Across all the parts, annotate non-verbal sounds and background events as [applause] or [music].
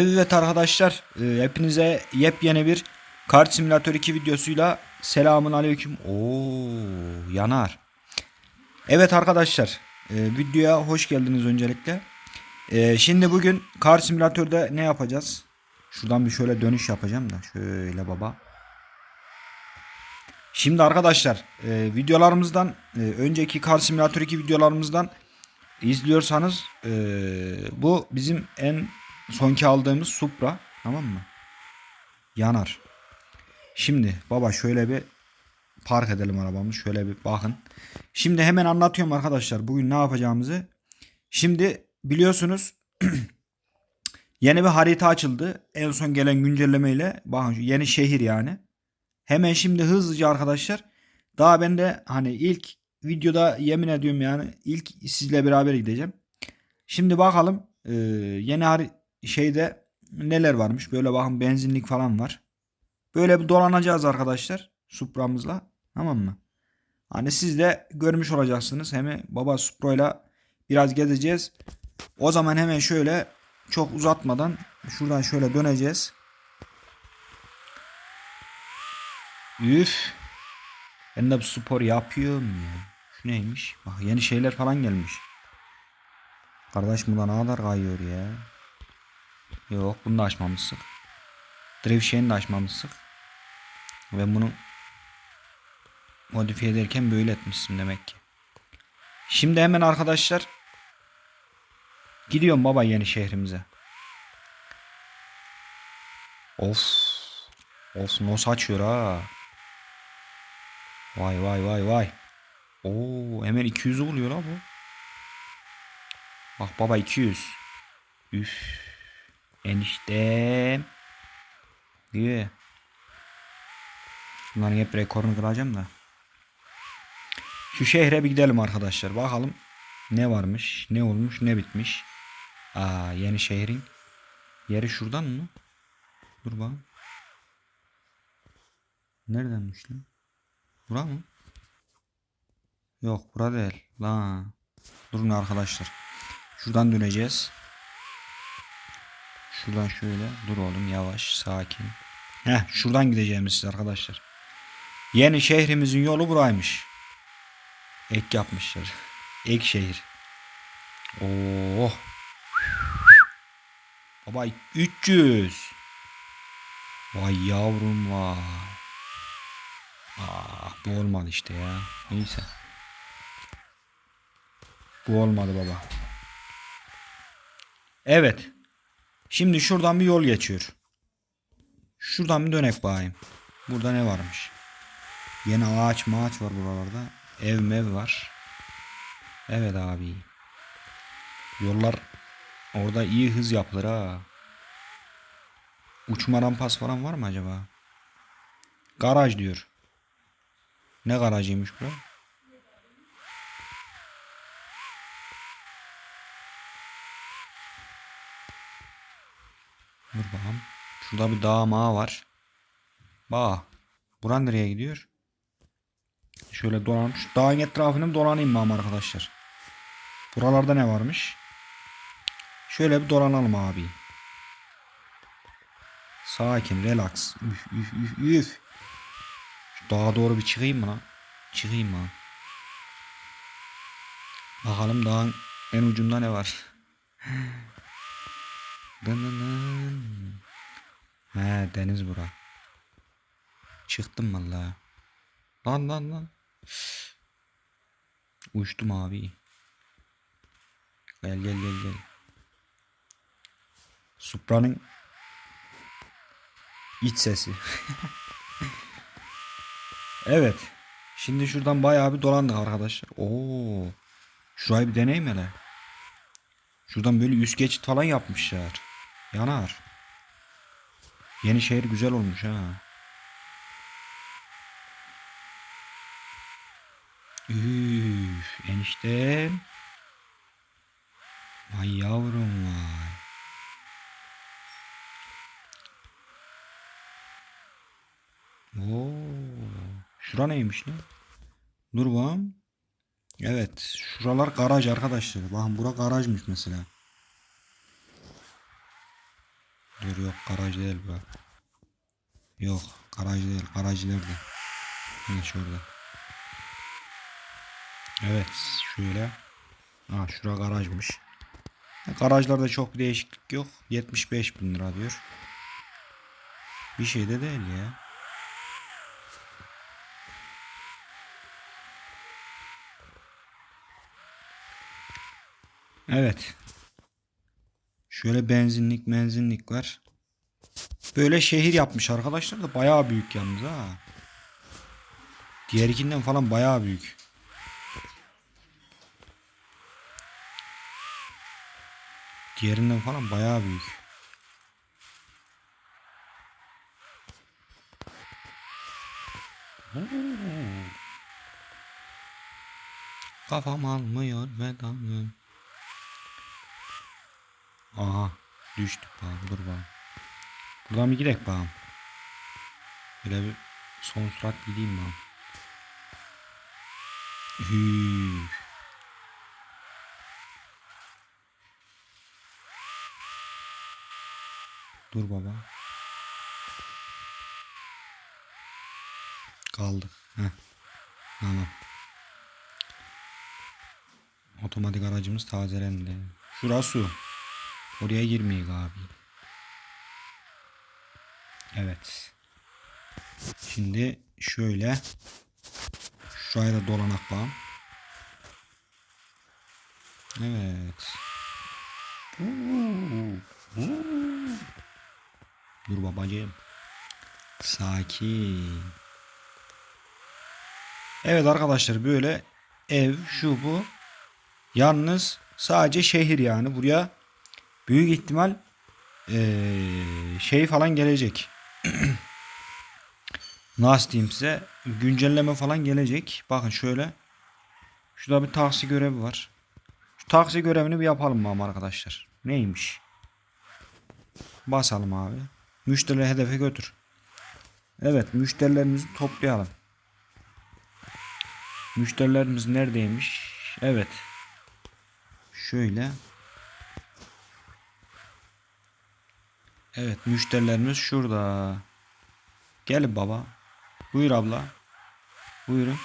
Evet arkadaşlar e, hepinize yepyeni bir Kart Simülatör 2 videosuyla selamun aleyküm. Oo yanar. Evet arkadaşlar e, videoya hoş geldiniz öncelikle. E, şimdi bugün Kart Simülatör'de ne yapacağız? Şuradan bir şöyle dönüş yapacağım da şöyle baba. Şimdi arkadaşlar videolarımızdan önceki Kar Simülatör 2 videolarımızdan izliyorsanız bu bizim en sonki aldığımız Supra tamam mı? Yanar. Şimdi baba şöyle bir park edelim arabamızı şöyle bir bakın. Şimdi hemen anlatıyorum arkadaşlar bugün ne yapacağımızı. Şimdi biliyorsunuz [clears throat] yeni bir harita açıldı. En son gelen güncellemeyle bakın yeni şehir yani. Hemen şimdi hızlıca arkadaşlar. Daha ben de hani ilk videoda yemin ediyorum yani ilk sizle beraber gideceğim. Şimdi bakalım e, yeni hari şeyde neler varmış. Böyle bakın benzinlik falan var. Böyle bir dolanacağız arkadaşlar. Supra'mızla. Tamam mı? Hani siz de görmüş olacaksınız. Hem baba Supra'yla biraz gezeceğiz. O zaman hemen şöyle çok uzatmadan şuradan şöyle döneceğiz. Üf. Ben de bu spor yapıyorum ya. Şu neymiş? Bak yeni şeyler falan gelmiş. Kardeş bunda ne kadar kayıyor ya. Yok bunu da açmamışsın. Drift şeyini de açmamışsın. Ben bunu modifiye ederken böyle etmişsin demek ki. Şimdi hemen arkadaşlar gidiyorum baba yeni şehrimize. Of. Of nasıl açıyor ha. Vay vay vay vay. Oo hemen 200'ü buluyor ha bu. Bak baba 200. Üf. Eniştem. Diyor. Bunların hep rekorunu kıracağım da. Şu şehre bir gidelim arkadaşlar. Bakalım ne varmış, ne olmuş, ne bitmiş. Aa yeni şehrin yeri şuradan mı? Dur bakalım. Neredenmiş lan? Bura mı? Yok bura değil. La. Durun arkadaşlar. Şuradan döneceğiz. Şuradan şöyle. Dur oğlum yavaş sakin. Heh şuradan gideceğimiz siz arkadaşlar. Yeni şehrimizin yolu buraymış. Ek yapmışlar. [laughs] Ek şehir. Oo. Baba 300. Vay yavrum vay. Ah bu olmadı işte ya. Neyse. Bu olmadı baba. Evet. Şimdi şuradan bir yol geçiyor. Şuradan bir dönek bakayım. Burada ne varmış? Yine ağaç mağaç var buralarda. Ev mev var. Evet abi. Yollar orada iyi hız yapılır ha. Uçma rampası falan var mı acaba? Garaj diyor. Ne garajıymış bu? Dur bakalım. Şurada bir dağ mağı var. Bak. Buran nereye gidiyor? Şöyle dolan. Şu dağın etrafını dolanayım ben arkadaşlar. Buralarda ne varmış? Şöyle bir dolanalım abi. Sakin, relax. Üf, üf, üf, üf. Şu dağa doğru bir çıkayım mı lan? Çıkayım mı? Bakalım dağın en ucunda ne var? [laughs] He deniz bura. Çıktım valla. Lan lan lan. Uçtum abi. Gel gel gel gel. Supra'nın iç sesi. [laughs] evet. Şimdi şuradan bayağı bir dolandık arkadaşlar. Oo. Şurayı bir deneyim hele. Şuradan böyle üst geçit falan yapmışlar. Yanar. Yeni şehir güzel olmuş ha. Üf, eniştem. Vay yavrum vay. Oo, şura neymiş lan? Dur bakalım. Evet, şuralar garaj arkadaşlar. Bakın bura garajmış mesela. Dur yok garaj değil bu. Yok garaj değil garaj nerede? Yine şurada. Evet şöyle. Ha şura garajmış. Garajlarda çok değişiklik yok. 75 bin lira diyor. Bir şey de değil ya. Evet. Şöyle benzinlik benzinlik var. Böyle şehir yapmış arkadaşlar da bayağı büyük yalnız ha. Diğerikinden falan bayağı büyük. Diğerinden falan bayağı büyük. Kafam almıyor vedanı. Aha düştük bakalım dur bakalım. Buradan bir gidelim bakalım. Böyle bir son surat gideyim bakalım. Hüüü. Dur baba. Kaldık. Heh. Tamam. Otomatik aracımız tazelendi. Şurası. Oraya girmeyek abi. Evet. Şimdi şöyle. Şuraya da dolanak bağım. Evet. Dur babacığım. Sakin. Evet arkadaşlar böyle ev şu bu. Yalnız sadece şehir yani buraya büyük ihtimal eee, şey falan gelecek. [clears throat] Nasıl diyeyim size güncelleme falan gelecek. Bakın şöyle. Şurada bir taksi görevi var. Şu taksi görevini bir yapalım mı arkadaşlar? Neymiş? Basalım abi. Müşteri hedefe götür. Evet müşterilerimizi toplayalım. Müşterilerimiz neredeymiş? Evet. Şöyle. Evet müşterilerimiz şurada. Gel baba. Buyur abla. Buyurun.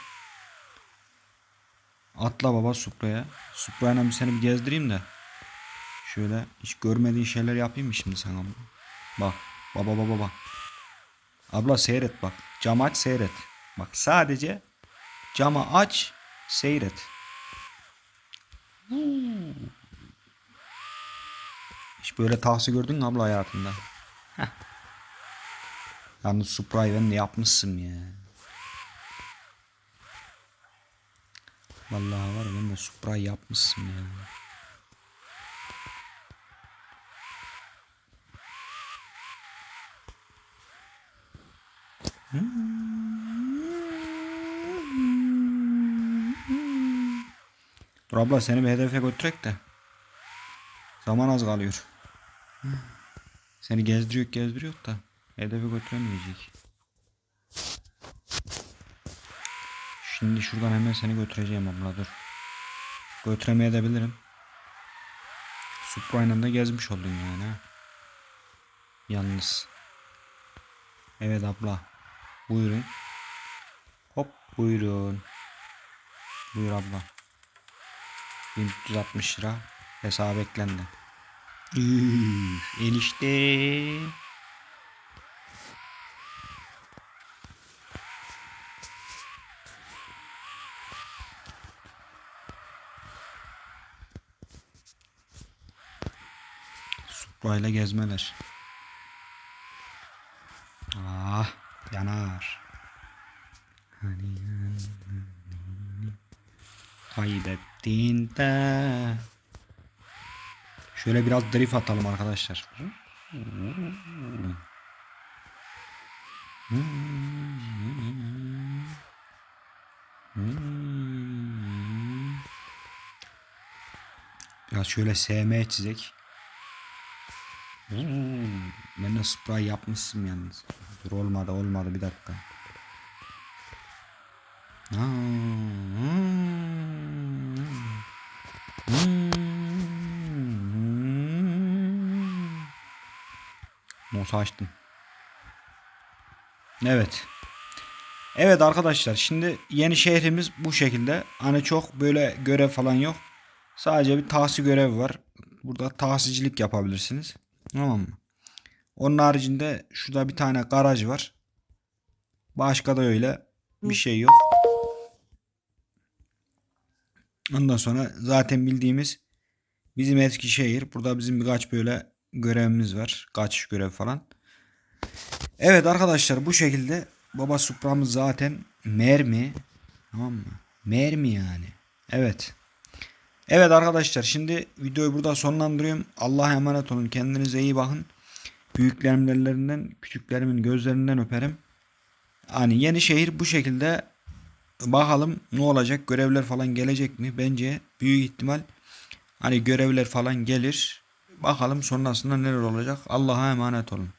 Atla baba Supra'ya. Supra'yla bir seni bir gezdireyim de. Şöyle hiç görmediğin şeyler yapayım mı şimdi sana? Bak. Baba baba bak. Abla seyret bak. Cam aç seyret. Bak sadece camı aç seyret. Hiç böyle tahsi gördün mü abla hayatında? Heh. Yalnız Supra'yı ben de yapmışsın ya. Vallahi var ben de Supra'yı yapmışsın ya. Dur abla seni bir hedefe götürek de. Zaman az kalıyor. Seni gezdiriyor gezdiriyor da hedefe götüremeyecek. Şimdi şuradan hemen seni götüreceğim abla dur. Götüremeye de bilirim. Supra'yla da gezmiş oldun yani ha. Yalnız. Evet abla. Buyurun. Hop buyurun. Buyur abla. 1360 lira hesaba eklendi. Enişte. Supra ile gezmeler. Ah yanar. Hani kaybettiğinde şöyle biraz drift atalım arkadaşlar. Biraz şöyle SM çizek. Ben de spray yapmışsın yalnız. Dur olmadı olmadı bir dakika. Nosa açtım. Evet. Evet arkadaşlar şimdi yeni şehrimiz bu şekilde. Hani çok böyle görev falan yok. Sadece bir tahsil görevi var. Burada tahsilcilik yapabilirsiniz. Tamam mı? Onun haricinde şurada bir tane garaj var. Başka da öyle bir şey yok. Ondan sonra zaten bildiğimiz bizim Eskişehir. Burada bizim birkaç böyle görevimiz var. Kaçış görev falan. Evet arkadaşlar bu şekilde Baba Supra'mız zaten mermi. Tamam mı? Mermi yani. Evet. Evet arkadaşlar şimdi videoyu burada sonlandırıyorum. Allah'a emanet olun. Kendinize iyi bakın. Büyüklerimin ellerinden, küçüklerimin gözlerinden öperim. Hani yeni şehir bu şekilde bakalım ne olacak? Görevler falan gelecek mi? Bence büyük ihtimal hani görevler falan gelir. Bakalım sonrasında neler olacak. Allah'a emanet olun.